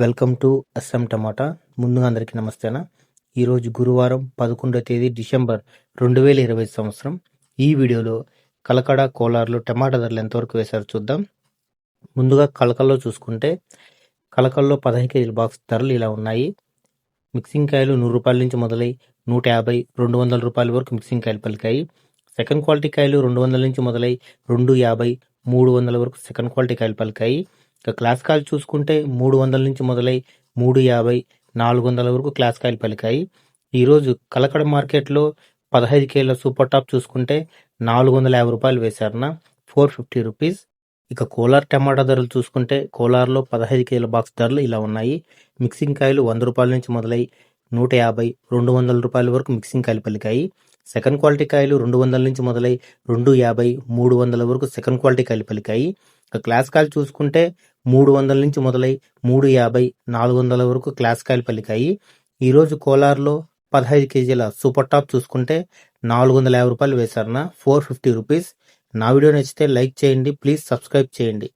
Welcome to Assam టమాటా. ముందుగా అందరికీ నమస్తేనా. ఈరోజు గురువారం పదకొండవ తేదీ డిసెంబర్ రెండు వేల ఇరవై సంవత్సరం. ఈ వీడియోలో కలకడ కోలార్లో టమాటా ధరలు ఎంతవరకు వేశారో చూద్దాం. ముందుగా కలకల్లో చూసుకుంటే కలకల్లో పదహైదు కేజీల బాక్స్ ధరలు ఇలా ఉన్నాయి. మిక్సింగ్ కాయలు నూరు రూపాయల నుంచి మొదలై నూట యాభై రెండు వందల రూపాయల వరకు మిక్సింగ్ కాయలు పలికాయి. సెకండ్ క్వాలిటీ కాయలు రెండు వందల నుంచి మొదలై రెండు యాభై మూడు వందల వరకు సెకండ్ క్వాలిటీ కాయలు పలికాయి. ఇక క్లాస్ కాయలు చూసుకుంటే మూడు వందల నుంచి మొదలై మూడు యాభై నాలుగు వందల వరకు క్లాస్ కాయలు పలికాయి. ఈరోజు కలకడ మార్కెట్లో పదహైదు కేల సూపర్ టాప్ చూసుకుంటే నాలుగు వందల యాభై రూపాయలు వేశారన్న ఫోర్ ఫిఫ్టీ రూపీస్. ఇక కోలార్ టమాటా ధరలు చూసుకుంటే కోలార్లో పదహైదు కేల బాక్స్ ధరలు ఇలా ఉన్నాయి. మిక్సింగ్ కాయలు వంద రూపాయల నుంచి మొదలై నూట యాభై రెండు వందల రూపాయల వరకు మిక్సింగ్ కాయలు పలికాయి. సెకండ్ క్వాలిటీ కాయలు రెండు వందల నుంచి మొదలై రెండు యాభై మూడు వందల వరకు సెకండ్ క్వాలిటీ కాయలు పలికాయి. క్లాస్ కాయలు చూసుకుంటే మూడు వందల నుంచి మొదలై మూడు యాభై నాలుగు వందల వరకు క్లాస్ కాయలు పలికాయి. ఈరోజు కోలార్లో పదహైదు కేజీల సూపర్ టాప్ చూసుకుంటే నాలుగు వందల యాభై రూపాయలు వేశారన్న ఫోర్ ఫిఫ్టీ రూపీస్. నా వీడియో నచ్చితే లైక్ చేయండి ప్లీజ్ సబ్స్క్రైబ్ చేయండి.